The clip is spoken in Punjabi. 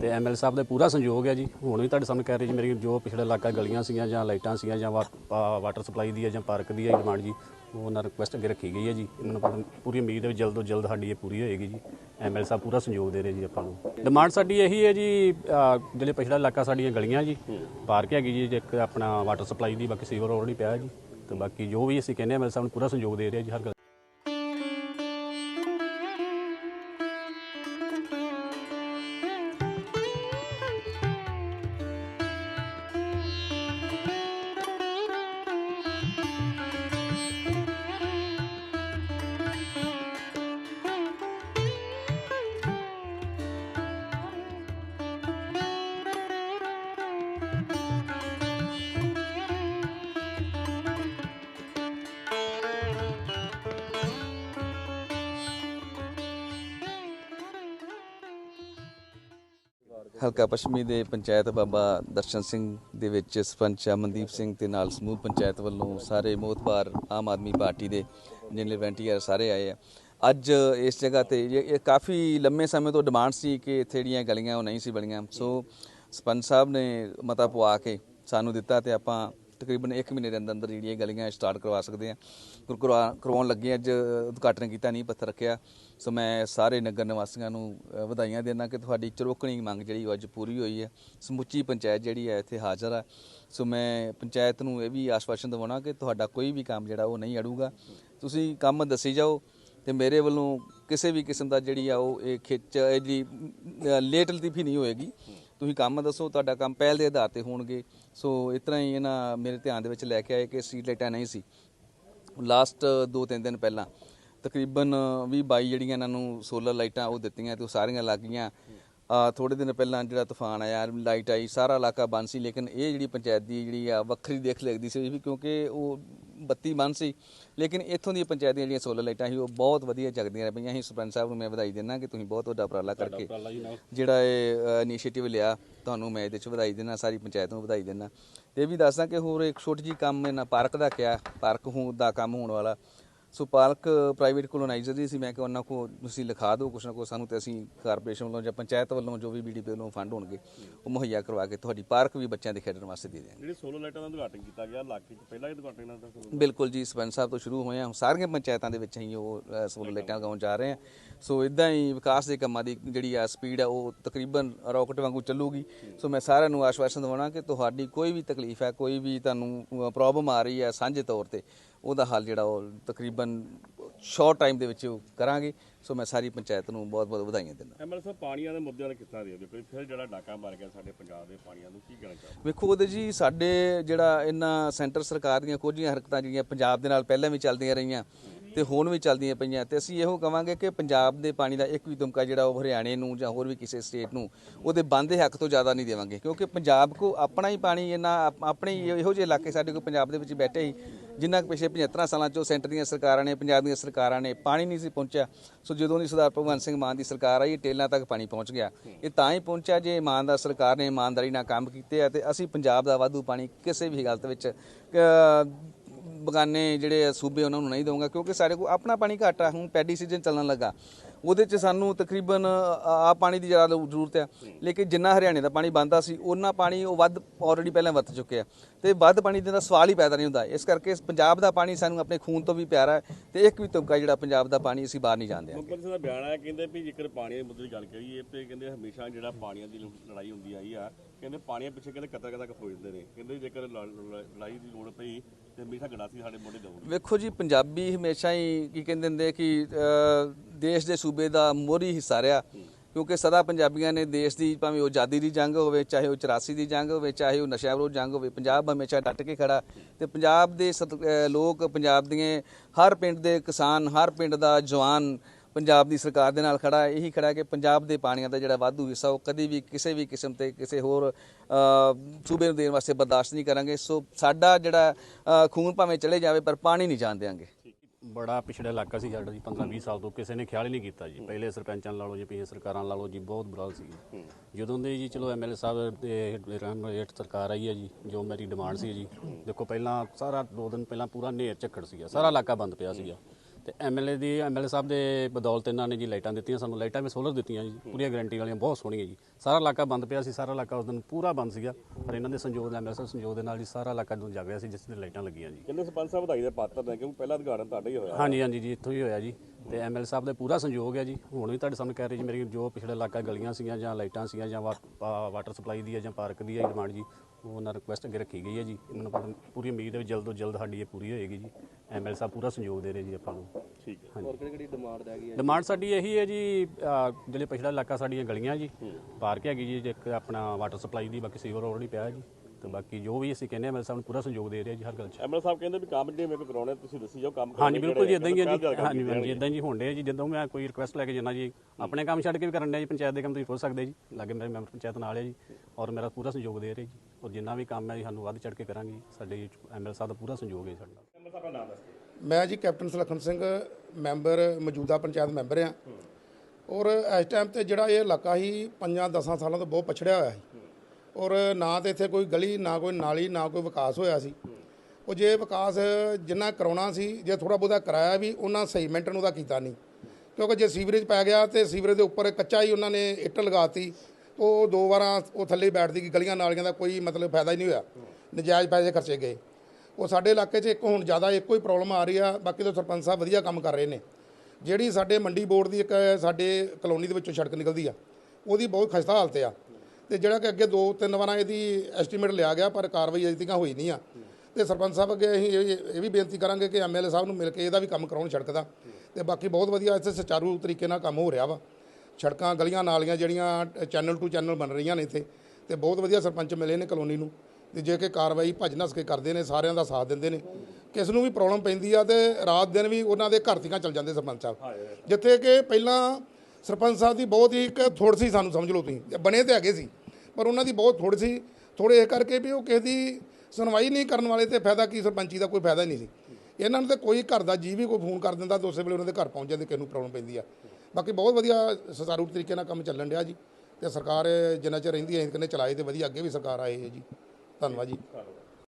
ਤੇ ਐਮਐਲ ਸਾਹਿਬ ਦਾ ਪੂਰਾ ਸੰਯੋਗ ਹੈ ਜੀ। ਹੁਣ ਵੀ ਤੁਹਾਡੇ ਸਾਹਮਣੇ ਕਹਿ ਰਹੇ ਜੀ ਮੇਰੀ ਜੋ ਪਿਛੜਾ ਇਲਾਕਾ ਗਲੀਆਂ ਸੀਗੀਆਂ ਜਾਂ ਲਾਈਟਾਂ ਸੀਗੀਆਂ ਜਾਂ ਵਾਟਰ ਸਪਲਾਈ ਦੀ ਹੈ ਜਾਂ ਪਾਰਕ ਦੀ ਹੈ ਡਿਮਾਂਡ ਜੀ ਉਹ ਉਹਨਾਂ ਰਿਕੁਐਸਟ ਅੱਗੇ ਰੱਖੀ ਗਈ ਹੈ ਜੀ। ਮੈਨੂੰ ਪਤਾ- ਪੂਰੀ ਉਮੀਦ ਹੈ ਵੀ ਜਲਦ ਤੋਂ ਜਲਦ ਸਾਡੀ ਇਹ ਪੂਰੀ ਹੋਏਗੀ ਜੀ। ਐਮਐਲ ਸਾਹਿਬ ਪੂਰਾ ਸੰਯੋਗ ਦੇ ਰਹੇ ਜੀ ਆਪਾਂ ਨੂੰ। ਡਿਮਾਂਡ ਸਾਡੀ ਇਹੀ ਹੈ ਜੀ ਜਿਹੜੇ ਪਿਛੜਾ ਇਲਾਕਾ ਸਾਡੀਆਂ ਗਲੀਆਂ ਜੀ ਪਾਰਕ ਹੈਗੀ ਜੀ ਇੱਕ ਆਪਣਾ ਵਾਟਰ ਸਪਲਾਈ ਦੀ ਬਾਕੀ ਸੀਵਰ ਆਲਰੇਡੀ ਪਿਆ ਹੈ ਜੀ। ਤੇ ਬਾਕੀ ਜੋ ਵੀ ਅਸੀਂ ਕਹਿੰਦੇ ਐਮਐਲ ਸਾਹਿਬ ਨੂੰ ਪੂਰਾ ਸੰਯੋਗ ਦੇ ਰਹੇ ਜੀ ਹਰ ਹਲਕਾ ਪੱਛਮੀ ਦੇ ਪੰਚਾਇਤ ਬਾਬਾ ਦਰਸ਼ਨ ਸਿੰਘ ਦੇ ਵਿੱਚ ਸਰਪੰਚ ਅਮਨਦੀਪ ਸਿੰਘ ਤੇ ਨਾਲ ਸਮੂਹ ਪੰਚਾਇਤ ਵੱਲੋਂ ਸਾਰੇ ਮੋਤਬਾਰ ਆਮ ਆਦਮੀ ਪਾਰਟੀ ਦੇ ਜਿਹੜੇ ਵੈਂਟੀਅਰ ਸਾਰੇ ਆਏ ਆ। ਅੱਜ ਇਸ ਜਗ੍ਹਾ ਤੇ ਇਹ ਕਾਫੀ ਲੰਮੇ ਸਮੇਂ ਤੋਂ ਡਿਮਾਂਡ ਸੀ ਕਿ ਇੱਥੇ ਜਿਹੜੀਆਂ ਗਲੀਆਂ ਉਹ ਨਹੀਂ ਸੀ ਬਣੀਆਂ। ਸੋ ਸਰਪੰਚ ਸਾਹਿਬ ਨੇ ਮਤਾ ਪਵਾ ਕੇ ਸਾਨੂੰ ਦਿੱਤਾ ਤੇ ਆਪਾਂ ਤਕਰੀਬਨ 1 ਮਹੀਨੇ ਦੇ ਅੰਦਰ ਅੰਦਰ ਜਿਹੜੀਆਂ ਇਹ ਗਲੀਆਂ ਸਟਾਰਟ ਕਰਵਾ ਸਕਦੇ ਆ ਗੁਰ- ਕਰਵਾ- ਕਰਵਾਉਣ ਲੱਗੇ ਅੱਜ ਉਦਘਾਟਨ ਕੀਤਾ, ਨਹੀਂ ਪੱਥਰ ਰੱਖਿਆ। ਸੋ ਮੈਂ ਸਾਰੇ ਨਗਰ ਨਿਵਾਸੀਆਂ ਨੂੰ ਵਧਾਈਆਂ ਦੇਣਾ ਕਿ ਤੁਹਾਡੀ ਚਰੋਕਣੀ ਮੰਗ ਜਿਹੜੀ ਉਹ ਅੱਜ ਪੂਰੀ ਹੋਈ ਹੈ। ਸਮੁੱਚੀ ਪੰਚਾਇਤ ਜਿਹੜੀ ਹੈ, ਇੱਥੇ ਹਾਜ਼ਰ ਹੈ ਸੋ ਮੈਂ ਪੰਚਾਇਤ ਨੂੰ ਇਹ ਵੀ ਆਸ਼ਵਾਸਨ ਦਿਵਾਉਣਾ ਕਿ ਤੁਹਾਡਾ ਕੋਈ ਵੀ ਕੰਮ ਜਿਹੜਾ ਉਹ ਨਹੀਂ ਅੜੂਗਾ। ਤੁਸੀਂ ਕੰਮ ਦੱਸੀ ਜਾਓ ਤੇ ਮੇਰੇ ਵੱਲੋਂ ਕਿਸੇ ਵੀ ਕਿਸਮ ਦਾ ਜਿਹੜੀ ਆ ਉਹ ਇਹ ਖਿੱਚ ਇਹ ਲੇਟ ਲਤੀਫੀ ਨਹੀਂ ਹੋਏਗੀ। ਤੁਸੀਂ ਕੰਮ ਦੱਸੋ, ਤੁਹਾਡਾ ਕੰਮ ਪਹਿਲ ਦੇ ਆਧਾਰ ਤੇ ਹੋਣਗੇ। ਸੋ ਇਸ ਤਰ੍ਹਾਂ ਹੀ ਇਹਨਾਂ ਮੇਰੇ ਧਿਆਨ ਦੇ ਵਿੱਚ ਲੈ ਕੇ ਆਏ ਕਿ ਸਟਰੀਟ ਲਾਈਟਾਂ ਨਹੀਂ ਸੀ। ਲਾਸਟ 2-3 ਦਿਨ ਪਹਿਲਾਂ ਤਕਰੀਬਨ 20-22 ਜਿਹੜੀਆਂ ਇਹਨਾਂ ਨੂੰ ਸੋਲਰ ਲਾਈਟਾਂ ਉਹ ਦਿੱਤੀਆਂ ਤੇ ਉਹ ਸਾਰੀਆਂ ਲੱਗ ਗਈਆਂ। ਥੋੜੇ ਦਿਨ ਪਹਿਲਾਂ ਜਿਹੜਾ ਤੂਫਾਨ ਆਇਆ ਲਾਈਟ ਆਈ ਸਾਰਾ ਇਲਾਕਾ ਬੰਦ ਸੀ ਲੇਕਿਨ ਇਹ ਜਿਹੜੀ ਪੰਚਾਇਤ ਦੀ ਜਿਹੜੀ ਆ ਵੱਖਰੀ ਦੇਖ ਲੱਗਦੀ ਸੀ ਵੀ ਕਿਉਂਕਿ ਉਹ ਬੱਤੀ ਬੰਦ ਸੀ। ਲੇਕਿਨ ਇੱਥੋਂ ਦੀਆਂ ਪੰਚਾਇਤ ਦੀਆਂ ਜਿਹੜੀਆਂ ਸੋਲਰ ਲਾਈਟਾਂ ਸੀ ਉਹ ਬਹੁਤ ਵਧੀਆ ਜਗਦੀਆਂ ਰਹੀਆਂ ਸੀ। ਸਰਪੰਚ ਸਾਹਿਬ ਨੂੰ ਮੈਂ ਵਧਾਈ ਦਿੰਦਾ ਕਿ ਤੁਸੀਂ ਬਹੁਤ ਵੱਡਾ ਉਪਰਾਲਾ ਕਰਕੇ ਜਿਹੜਾ ਇਹ ਇਨੀਸ਼ੀਏਟਿਵ ਲਿਆ ਤੁਹਾਨੂੰ ਮੈਂ ਇਹਦੇ ਚ ਵਧਾਈ ਦੇਣਾ ਸਾਰੀ ਪੰਚਾਇਤ ਨੂੰ ਵਧਾਈ ਦੇਣਾ ਤੇ ਇਹ ਵੀ ਦੱਸਦਾ ਕਿ ਹੋਰ ਇੱਕ ਛੋਟੀ ਜੀ ਕੰਮ ਇਹਨਾਂ ਪਾਰਕ ਦਾ ਕਿਹਾ ਪਾਰਕ ਹੋਣ ਦਾ ਕੰਮ ਹੋਣ ਵਾਲਾ। ਸੋ ਪਾਰਕ ਪ੍ਰਾਈਵੇਟ ਕੋਲੋਨਾਈਜ਼ਰ ਦੀ ਸੀ ਮੈਂ ਕਿ ਉਹਨਾਂ ਕੋ ਤੁਸੀਂ ਲਿਖਾ ਦਿਓ ਕੁਛ ਨਾ ਕੁਛ ਸਾਨੂੰ ਤੇ ਅਸੀਂ ਕਾਰਪੋਰੇਸ਼ਨ ਵੱਲੋਂ ਜਾਂ ਪੰਚਾਇਤ ਵੱਲੋਂ ਜੋ ਵੀ ਬੀਡੀਪੀ ਵੱਲੋਂ ਫੰਡ ਹੋਣਗੇ ਉਹ ਮੁਹੱਈਆ ਕਰਵਾ ਕੇ ਤੁਹਾਡੀ ਪਾਰਕ ਵੀ ਬੱਚਿਆਂ ਦੇ ਖੇਡਣ ਵਾਸਤੇ ਦੇ ਦਿਆਂਗੇ। ਜਿਹੜੀ ਸੋਲਰ ਲਾਈਟਾਂ ਦਾ ਉਦਘਾਟਨ ਕੀਤਾ ਗਿਆ ਇਲਾਕੇ 'ਚ ਪਹਿਲਾਂ ਹੀ ਉਦਘਾਟਨ ਕਰੋ। ਬਿਲਕੁਲ ਜੀ ਸਰਪੰਚ ਸਾਹਿਬ ਤੋਂ ਸ਼ੁਰੂ ਹੋਏ ਆ ਸਾਰੀਆਂ ਪੰਚਾਇਤਾਂ ਦੇ ਵਿੱਚ ਹੀ ਉਹ ਅ, ਸੋਲਰ ਲਾਈਟਾਂ ਲਗਾਉਣ ਜਾ ਰਹੇ ਆ। ਸੋ ਇਦਾਂ ਹੀ ਵਿਕਾਸ ਦੇ ਕੰਮਾਂ ਦੀ ਜਿਹੜੀ ਆ ਸਪੀਡ ਆ ਉਹ ਤਕਰੀਬਨ ਰਾਕਟ ਵਾਂਗੂ ਚੱਲੂਗੀ। ਸੋ ਮੈਂ ਸਾਰਿਆਂ ਨੂੰ ਆਸ਼ਵਾਸਨ ਦਿਵਾਉਣਾ ਕਿ ਤੁਹਾਡੀ ਕੋਈ ਵੀ ਤਕਲੀਫ ਹੈ ਕੋਈ ਵੀ ਤੁਹਾਨੂੰ ਪ੍ਰੋਬਲਮ ਆ ਰਹੀ ਹੈ ਸਾਂਝੇ ਤੌਰ ਤੇ ਉਹਦਾ ਹੱਲ ਜਿਹੜਾ ਉਹ ਤਕਰੀਬਨ ਸ਼ਾਰਟ ਟਾਈਮ ਦੇ ਵਿੱਚ ਉਹ ਕਰਾਂਗੇ। ਸੋ ਮੈਂ ਸਾਰੀ ਪੰਚਾਇਤ ਨੂੰ ਬਹੁਤ ਬਹੁਤ ਵਧਾਈਆਂ ਦਿੰਦਾ। ਐਮਐਲ ਸਾਹਿਬ ਪਾਣੀਆਂ ਦੇ ਮੁੱਦਿਆਂ ਦਾ ਕਿੱਥਾ ਦੇ ਕੋਈ ਫਿਰ ਜਿਹੜਾ ਡਾਕਾ ਮਾਰ ਗਿਆ ਸਾਡੇ ਪੰਜਾਬ ਦੇ ਪਾਣੀਆਂ ਨੂੰ ਕੀ ਕਹਿਣਾ ਚਾਹੋਗੇ? ਵੇਖੋ ਉਹਦੇ ਜੀ ਸਾਡੇ ਜਿਹੜਾ ਇਹਨਾਂ ਸੈਂਟਰ ਸਰਕਾਰ ਦੀਆਂ ਕੁਝੀਆਂ ਹਰਕਤਾਂ ਜਿਹੜੀਆਂ ਪੰਜਾਬ ਦੇ ਨਾਲ ਪਹਿਲਾਂ ਵੀ ਚੱਲਦੀਆਂ ਰਹੀਆਂ ਤੇ ਹੁਣ ਵੀ ਚੱਲਦੀਆਂ ਪਈਆਂ ਤੇ ਅਸੀਂ ਇਹੋ ਕਵਾਂਗੇ ਕਿ ਪੰਜਾਬ ਦੇ ਪਾਣੀ ਦਾ ਇੱਕ ਵੀ ਤੁਮਕਾ ਜਿਹੜਾ ਉਹ ਹਰਿਆਣੇ ਨੂੰ ਜਾਂ ਹੋਰ ਵੀ ਕਿਸੇ ਸਟੇਟ ਨੂੰ ਉਹਦੇ ਬੰਦੇ ਹੱਕ ਤੋਂ ਜ਼ਿਆਦਾ ਨਹੀਂ ਦੇਵਾਂਗੇ। ਕਿਉਂਕਿ ਪੰਜਾਬ ਕੋ ਆਪਣਾ ਹੀ ਪਾਣੀ ਇਹਨਾਂ ਆਪ- ਆਪਣੇ ਇਹੋ ਜਿਹੇ ਇਲਾਕੇ ਸਾਡੇ ਕੋਲ ਪੰਜਾਬ ਦੇ ਵਿੱਚ ਬੈਠੇ ਹੀ ਜਿਨ੍ਹਾਂ ਕੁ ਪਿਛਲੇ 75 ਸਾਲਾਂ ਚੋਂ ਸੈਂਟਰ ਦੀਆਂ ਸਰਕਾਰਾਂ ਨੇ, ਪੰਜਾਬ ਦੀਆਂ ਸਰਕਾਰਾਂ ਨੇ ਪਾਣੀ ਨਹੀਂ ਸੀ ਪਹੁੰਚਿਆ। ਸੋ ਜਦੋਂ ਦੀ ਸਰਦਾਰ ਭਗਵੰਤ ਸਿੰਘ ਮਾਨ ਦੀ ਸਰਕਾਰ ਆਈ, ਟੇਲਾਂ ਤੱਕ ਪਾਣੀ ਪਹੁੰਚ ਗਿਆ। ਇਹ ਤਾਂ ਹੀ ਪਹੁੰਚਿਆ ਜੇ ਇਮਾਨਦਾਰ ਸਰਕਾਰ ਨੇ ਇਮਾਨਦਾਰੀ ਨਾਲ ਕੰਮ ਕੀਤੇ ਆ ਤੇ ਅਸੀਂ ਪੰਜਾਬ ਦਾ ਵਾਧੂ ਪਾਣੀ ਕਿਸੇ ਵੀ ਹਾਲਤ ਵਿੱਚ ਬਗਾਨੇ ਜਿਹੜੇ ਸੂਬੇ ਉਹਨਾਂ ਨੂੰ ਨਹੀਂ ਦਊਂਗਾ, ਕਿਉਂਕਿ ਸਾਡੇ ਕੋਲ ਆਪਣਾ ਪਾਣੀ ਘੱਟ ਆ, ਹੁਣ ਪੈਡੀ ਸੀਜ਼ਨ ਚੱਲਣ ਲੱਗਾ। ਉਹਦੇ 'ਚ ਸਾਨੂੰ ਤਕਰੀਬਨ ਆ ਪਾਣੀ ਦੀ ਜ਼ਿਆਦਾ ਜ਼ਰੂਰਤ ਆ। ਲੇਕਿਨ ਜਿੰਨਾ ਹਰਿਆਣੇ ਦਾ ਪਾਣੀ ਬੰਦਾ ਸੀ ਉਹਨਾਂ ਪਾਣੀ ਉਹ ਵੱਧ ਆਲਰੇਡੀ ਪਹਿਲਾਂ ਵਰਤ ਚੁੱਕੇ ਆ ਤੇ ਵੱਧ ਪਾਣੀ ਦੇ ਦਾ ਸਵਾਲ ਹੀ ਪੈਦਾ ਨਹੀਂ ਹੁੰਦਾ। ਇਸ ਕਰਕੇ ਪੰਜਾਬ ਦਾ ਪਾਣੀ ਸਾਨੂੰ ਆਪਣੇ ਖੂਨ ਤੋਂ ਵੀ ਪਿਆਰਾ ਹੈ ਤੇ ਇੱਕ ਵੀ ਤੁਮਕਾ ਜਿਹੜਾ ਪੰਜਾਬ ਦਾ ਪਾਣੀ ਅਸੀਂ ਬਾਹਰ ਨਹੀਂ ਜਾਂਦੇ ਮੁੱਖ ਦਾ ਬਿਆਨ ਆਇਆ, ਕਹਿੰਦੇ ਵੀ ਜੇਕਰ ਪਾਣੀ ਦੇ ਮੁੱਦੇ ਦੀ ਗੱਲ ਕਰੀਏ ਤੇ ਕਹਿੰਦੇ ਹਮੇਸ਼ਾ ਜਿਹੜਾ ਪਾਣੀਆਂ ਦੀ ਲੜਾਈ ਹੁੰਦੀ ਆਈ ਆ, ਕਹਿੰਦੇ ਪਾਣੀਆਂ ਪਿੱਛੇ ਕਹਿੰਦੇ ਕਤਲ ਕਤਲ ਹੋ ਜਾਂਦੇ ਨੇ। ਕਹਿੰਦੇ ਜੇਕਰ ਲੜਾਈ ਦੀ ਲੋੜ ਪਈ ਤੇ ਹਮੇਸ਼ਾ ਗੜਾਸੀ ਸਾਡੇ ਮੋਢੇ ਦਊਗੀ। ਵੇਖੋ ਜੀ ਪੰਜਾਬੀ ਹਮੇਸ਼ਾ ਹੀ ਕੀ ਕਹਿੰਦੇ ਹੁੰਦੇ ਕਿ ਦੇਸ਼ ਦੇ ਸੂਬੇ ਦਾ ਮੋਹਰੀ ਹਿੱਸਾ ਰਿਹਾ। ਕਿਉਂਕਿ ਸਦਾ ਪੰਜਾਬੀਆਂ ਨੇ ਦੇਸ਼ ਦੀ ਭਾਵੇਂ ਉਹ ਆਜ਼ਾਦੀ ਦੀ ਜੰਗ ਹੋਵੇ ਚਾਹੇ ਉਹ 84 ਦੀ ਜੰਗ ਹੋਵੇ ਚਾਹੇ ਉਹ ਨਸ਼ਾ ਵਿਰੋਧ ਜੰਗ ਹੋਵੇ ਪੰਜਾਬ ਹਮੇਸ਼ਾ ਡਟ ਕੇ ਖੜਾ। ਤੇ ਪੰਜਾਬ ਦੇ ਲੋਕ ਪੰਜਾਬ ਦੀਆਂ ਹਰ ਪਿੰਡ ਦੇ ਕਿਸਾਨ ਹਰ ਪਿੰਡ ਦਾ ਜਵਾਨ ਪੰਜਾਬ ਦੀ ਸਰਕਾਰ ਦੇ ਨਾਲ ਖੜਾ ਹੈ ਇਹੀ ਖੜਾ ਹੈ ਕਿ ਪੰਜਾਬ ਦੇ ਪਾਣੀਆਂ ਦਾ ਜਿਹੜਾ ਵਾਧੂ ਹਿੱਸਾ ਉਹ ਕਦੀ ਵੀ ਕਿਸੇ ਵੀ ਕਿਸਮ ਤੇ ਕਿਸੇ ਹੋਰ ਸੂਬੇ ਨੂੰ ਦੇਣ ਵਾਸਤੇ ਬਰਦਾਸ਼ਤ ਨਹੀਂ ਕਰਾਂਗੇ। ਸੋ ਸਾਡਾ ਜਿਹੜਾ ਖੂਨ ਭਾਵੇਂ ਚਲੇ ਜਾਵੇ ਪਰ ਪਾਣੀ ਨਹੀਂ ਜਾਣ ਦਿਆਂਗੇ। ਬੜਾ ਪਿਛੜਾ ਇਲਾਕਾ ਸੀ ਸਾਡਾ ਜੀ 15 20 ਸਾਲ ਤੋਂ ਕਿਸੇ ਨੇ ਖਿਆਲ ਹੀ ਨਹੀਂ ਕੀਤਾ ਜੀ। ਪਹਿਲੇ ਸਰਪੰਚਾਂ ਲਾ ਲਓ ਜੀ ਪਿਛਲੇ ਸਰਕਾਰਾਂ ਲਾ ਲਓ ਜੀ ਬਹੁਤ ਬੁਰਾ ਸੀ ਜਦੋਂ ਦੇ ਜੀ ਚਲੋ ਐਮਐਲਏ ਸਾਹਿਬ ਦੇ ਰੇਟ ਸਰਕਾਰ ਆਈ ਹੈ ਜੀ ਜੋ ਮੇਰੀ ਡਿਮਾਂਡ ਸੀ ਜੀ। ਦੇਖੋ ਪਹਿਲਾਂ ਸਾਰਾ ਦੋ ਦਿਨ ਪਹਿਲਾਂ ਪੂਰਾ ਨੇਰ ਝੱਖੜ ਸੀਗਾ ਸਾਰਾ ਇਲਾਕਾ ਬੰਦ ਪਿਆ ਸੀਗਾ। ਤੇ ਐਮਐਲਏ ਦੀ ਐਮਐਲਏ ਸਾਹਿਬ ਦੇ ਬਦੌਲਤ ਇਹਨਾਂ ਨੇ ਜੀ ਲਾਈਟਾਂ ਦਿੱਤੀਆਂ ਸਾਨੂੰ ਲਾਈਟਾਂ ਵੀ ਸੋਲਰ ਦਿੱਤੀਆਂ ਜੀ ਪੂਰੀਆਂ ਗਾਰੰਟੀ ਵਾਲੀਆਂ ਬਹੁਤ ਸੋਹਣੀਆਂ ਜੀ। ਸਾਰਾ ਇਲਾਕਾ ਬੰਦ ਪਿਆ ਸੀ ਸਾਰਾ ਇਲਾਕਾ ਉਸ ਦਿਨ ਪੂਰਾ ਬੰਦ ਸੀਗਾ ਪਰ ਇਹਨਾਂ ਦੇ ਸੰਯੋਗ ਨਾਲ ਐਮਐਲਏ ਸਾਹਿਬ ਸੰਯੋਗ ਦੇ ਨਾਲ ਜੀ ਸਾਰਾ ਇਲਾਕਾ ਨੂੰ ਜਾਗ ਰਿਹਾ ਸੀ ਜਿਸ ਦੇ ਲਾਈਟਾਂ ਲੱਗੀਆਂ ਜੀ। ਕਹਿੰਦੇ ਸਰਪੰਚ ਸਾਹਿਬ ਵਧਾਈ ਦੇ ਪਾਤਰ ਨੇ ਕਿਉਂਕਿ ਪਹਿਲਾ ਉਦਘਾਟਨ ਤੁਹਾਡਾ ਹੀ ਹੋਇਆ। ਹਾਂਜੀ ਹਾਂਜੀ ਜੀ ਇੱਥੋਂ ਹੀ ਹੋਇਆ ਜੀ। ਤੇ ਐਮਐਲ ਸਾਹਿਬ ਦਾ ਪੂਰਾ ਸੰਯੋਗ ਹੈ ਜੀ। ਹੁਣ ਵੀ ਤੁਹਾਡੇ ਸਾਹਮਣੇ ਕਹਿ ਰਹੇ ਜੀ ਮੇਰੀ ਜੋ ਪਿਛੜਾ ਇਲਾਕਾ ਗਲੀਆਂ ਸੀਗੀਆਂ ਜਾਂ ਲਾਈਟਾਂ ਸੀਗੀਆਂ ਜਾਂ ਵਾਟਰ ਸਪਲਾਈ ਦੀ ਹੈ ਜਾਂ ਪਾਰਕ ਦੀ ਹੈ ਡਿਮਾਂਡ ਜੀ ਉਹ ਉਹਨਾਂ ਰਿਕੁਐਸਟ ਅੱਗੇ ਰੱਖੀ ਗਈ ਹੈ ਜੀ। ਮੈਨੂੰ ਪਤਾ ਪੂਰੀ ਉਮੀਦ ਹੈ ਜਲਦ ਤੋਂ ਜਲਦ ਸਾਡੀ ਇਹ ਪੂਰੀ ਹੋਏਗੀ ਜੀ। ਐਮਐਲ ਸਾਹਿਬ ਪੂਰਾ ਸੰਯੋਗ ਦੇ ਰਹੇ ਜੀ ਆਪਾਂ ਨੂੰ। ਠੀਕ ਹੈ। ਹੋਰ ਕਿਹੜੀ ਕਿਹੜੀ ਡਿਮਾਂਡ ਰਹਿ ਗਈ ਹੈ ਡਿਮਾਂਡ ਸਾਡੀ ਇਹੀ ਹੈ ਜੀ ਜਿਹੜੇ ਪਿਛੜਾ ਇਲਾਕਾ ਸਾਡੀਆਂ ਗਲੀਆਂ ਜੀ ਪਾਰਕ ਹੈਗੀ ਜੀ ਇੱਕ ਆਪਣਾ ਵਾਟਰ ਸਪਲਾਈ ਦੀ ਬਾਕੀ ਸੀਵਰ ਆਲਰੇਡੀ ਪਿਆ ਹੈ ਜੀ। ਤੇ ਬਾਕੀ ਜੋ ਵੀ ਅਸੀਂ ਕਹਿੰਦੇ ਐਮਐਲ ਸਾਹਿਬ ਨੂੰ ਪੂਰਾ ਸੰਯੋਗ ਦੇ ਰਹੇ ਜੀ ਹਰ ਗੱਲ 'ਚ। ਐਮਐਲ ਸਾਹਿਬ ਕਹਿੰਦੇ ਵੀ ਕੰਮ ਜਿਹੜੇ ਮੇਰੇ ਕੋਲ ਕਰਾਉਣੇ ਤੁਸੀਂ ਦੱਸੀ ਜਾਓ ਕੰਮ ਹਾਂਜੀ ਬਿਲਕੁਲ ਜੀ ਇਦਾਂ ਹੀ ਹੈ ਜੀ। ਆ, ਹਾਂਜੀ ਹਾਂਜੀ ਇਦਾਂ ਜੀ ਹੁੰਦੇ ਆ ਜੀ। ਜਦੋਂ ਮੈਂ ਕੋਈ ਰਿਕੁਐਸਟ ਲੈ ਕੇ ਜਾਣਾ ਜੀ ਆਪਣੇ ਕੰਮ ਛੱਡ ਕੇ ਵੀ ਕਰਨ ਡਿਆ ਜੀ ਪੰਚਾਇਤ ਦੇ ਕੰਮ ਤੁਸੀਂ ਪੁੱਛ ਸਕਦੇ ਜੀ। ਲਾਗੇ ਮੇਰੇ ਮੈਂਬਰ ਪੰਚਾਇਤ ਨਾਲ ਹੈ ਜੀ ਔਰ ਮੇਰਾ ਪੂਰਾ ਸਹਿਯੋਗ ਦੇ ਰਹੇ ਜੀ। ਔਰ ਜਿੰਨਾ ਵੀ ਕੰਮ ਹੈ ਜੀ ਸਾਨੂੰ ਵੱਧ ਚੜ ਕੇ ਕਰਾਂਗੇ। ਸਾਡੇ ਐਮਐਲ ਸਾਹਿਬ ਦਾ ਪੂਰਾ ਸਹਿਯੋਗ ਹੈ ਜੀ ਸਾਡੇ ਨਾਲ। ਐਮਐਲ ਸਾਹਿਬ ਦਾ ਨਾਮ ਦੱਸੋ ਮੈਂ ਜੀ ਕੈਪਟਨ ਸੁਲੱਖਣ ਸਿੰਘ ਮੈਂਬਰ ਮੌਜੂਦਾ ਪੰਚਾਇਤ ਮੈਂਬਰ ਆ ਔਰ ਇਸ ਟਾਈਮ ਤੇ ਜਿਹੜਾ ਇਹ ਇਲਾਕਾ ਹੀ 5-10 ਸਾਲਾਂ ਤੋਂ ਬਹੁਤ ਪਛੜਿਆ ਹੋਇਆ ਸੀ। ਔਰ ਨਾ ਤੇ ਇੱਥੇ ਕੋਈ ਗਲੀ, ਨਾ ਕੋਈ ਨਾਲੀ, ਨਾ ਕੋਈ ਵਿਕਾਸ ਹੋਇਆ ਸੀ। ਉਹ ਜੇ ਵਿਕਾਸ ਜਿੰਨਾ ਕਰਾਉਣਾ ਸੀ, ਜੇ ਥੋੜਾ ਬਹੁਤਾ ਕਰਾਇਆ ਵੀ, ਉਹਨਾਂ ਸਹੀ ਮੇਨਟੇਨ ਉਹਦਾ ਕੀਤਾ ਨਹੀਂ। ਕਿਉਂਕਿ ਜੇ ਸੀਵਰੇਜ ਪੈ ਗਿਆ ਤੇ ਸੀਵਰੇਜ ਦੇ ਉੱਪਰ ਕੱਚਾ ਹੀ ਉਹਨਾਂ ਨੇ ਇੱਟ ਲਗਾਤੀ ਉਹ ਦੋ ਵਾਰਾਂ ਉਹ ਥੱਲੇ ਬੈਠਦੀ ਕਿ ਗਲੀਆਂ ਨਾਲੀਆਂ ਦਾ ਕੋਈ ਮਤਲਬ ਫਾਇਦਾ ਹੀ ਨਹੀਂ ਹੋਇਆ। ਨਜਾਇਜ਼ ਪੈਸੇ ਖਰਚੇ ਗਏ। ਉਹ ਸਾਡੇ ਇਲਾਕੇ 'ਚ ਇੱਕ ਹੁਣ ਜ਼ਿਆਦਾ ਇੱਕੋ ਹੀ ਪ੍ਰੋਬਲਮ ਆ ਰਹੀ ਆ, ਬਾਕੀ ਤਾਂ ਸਰਪੰਚ ਸਾਹਿਬ ਵਧੀਆ ਕੰਮ ਕਰ ਰਹੇ ਨੇ। ਜਿਹੜੀ ਸਾਡੇ ਮੰਡੀ ਬੋਰਡ ਦੀ ਇੱਕ ਸਾਡੇ ਕਲੋਨੀ ਦੇ ਵਿੱਚੋਂ ਸੜਕ ਨਿਕਲਦੀ ਆ, ਉਹਦੀ ਬਹੁਤ ਖਸਤਾ ਹਾਲਤ ਆ। ਤੇ ਜਿਹੜਾ ਕਿ ਅੱਗੇ ਦੋ ਤਿੰਨ ਵਾਰਾਂ ਇਹਦੀ ਐਸਟੀਮੇਟ ਲਿਆ ਗਿਆ ਪਰ ਕਾਰਵਾਈ ਅਜੇ ਤੱਕ ਹੋਈ ਨਹੀਂ ਆ। ਤੇ ਸਰਪੰਚ ਸਾਹਿਬ ਅੱਗੇ ਅਸੀਂ ਇਹ ਇਹ ਵੀ ਬੇਨਤੀ ਕਰਾਂਗੇ ਕਿ ਐਮਐਲਏ ਸਾਹਿਬ ਨੂੰ ਮਿਲ ਕੇ ਇਹਦਾ ਵੀ ਕੰਮ ਕਰਾਉਣ ਸੜਕ ਦਾ। ਤੇ ਬਾਕੀ ਬਹੁਤ ਵਧੀਆ ਇੱਥੇ ਸੁਚਾਰੂ ਤਰੀਕੇ ਨਾਲ ਕੰਮ ਹੋ ਰਿਹਾ ਵਾ। ਸੜਕਾਂ ਗਲੀਆਂ ਨਾਲੀਆਂ ਜਿਹੜੀਆਂ ਚੈਨਲ ਟੂ ਚੈਨਲ ਬਣ ਰਹੀਆਂ ਨੇ ਇੱਥੇ ਤੇ ਬਹੁਤ ਵਧੀਆ ਸਰਪੰਚ ਮਿਲੇ ਨੇ ਕਲੋਨੀ ਨੂੰ। ਤੇ ਜੇ ਕਿ ਕਾਰਵਾਈ ਭੱਜ ਨੱਸ ਕੇ ਕਰਦੇ ਨੇ ਸਾਰਿਆਂ ਦਾ ਸਾਥ ਦਿੰਦੇ ਨੇ। ਕਿਸ ਨੂੰ ਵੀ ਪ੍ਰੋਬਲਮ ਪੈਂਦੀ ਆ ਤੇ ਰਾਤ ਦਿਨ ਵੀ ਉਹਨਾਂ ਦੇ ਘਰ ਤੀਕਾਂ ਚੱਲ ਜਾਂਦੇ ਸਰਪੰਚ ਸਾਹਿਬ। ਜਿੱਥੇ ਕਿ ਪਹਿਲਾਂ ਸਰਪੰਚ ਸਾਹਿਬ ਦੀ ਬਹੁਤ ਹੀ ਇੱਕ ਥੋੜ ਸੀ ਸਾਨੂੰ, ਸਮਝ ਲਓ ਤੁਸੀਂ। ਬਣੇ ਤੇ ਹੈਗੇ ਸੀ, ਪਰ ਉਹਨਾਂ ਦੀ ਬਹੁਤ ਥੋੜ ਸੀ। ਥੋੜੇ ਇਹ ਕਰਕੇ ਵੀ ਉਹ ਕਿਸੇ ਦੀ ਸੁਣਵਾਈ ਨਹੀਂ ਕਰਨ ਵਾਲੇ ਤੇ ਫਾਇਦਾ ਕੀ, ਸਰਪੰਚੀ ਦਾ ਕੋਈ ਫਾਇਦਾ ਹੀ ਨਹੀਂ ਸੀ। ਇਹਨਾਂ ਨੂੰ ਤੇ ਕੋਈ ਘਰ ਦਾ ਜੀ ਵੀ ਕੋਈ ਫੋਨ ਕਰ ਦਿੰਦਾ, ਤਾਂ ਉਸੇ ਵੇਲੇ ਉਹਨਾਂ ਦੇ ਘਰ ਪਹੁੰਚ ਜਾਂਦੇ, ਕਿਸੇ ਨੂੰ ਪ੍ਰੋਬਲਮ ਪੈਂਦੀ ਆ। ਬਾਕੀ ਬਹੁਤ ਵਧੀਆ ਸੁਚਾਰੂ ਤਰੀਕੇ ਨਾਲ ਕੰਮ ਚੱਲਣ ਰਿਹਾ ਜੀ, ਤੇ ਸਰਕਾਰ ਜਿੰਨਾ ਚਿਰ ਰਹਿੰਦੀ ਹੈ ਕਹਿੰਦੇ ਚਲਾਏ ਤੇ ਵਧੀਆ, ਅੱਗੇ ਵੀ ਸਰਕਾਰ ਆਏ ਹੈ ਜੀ। ਧੰਨਵਾਦ ਜੀ।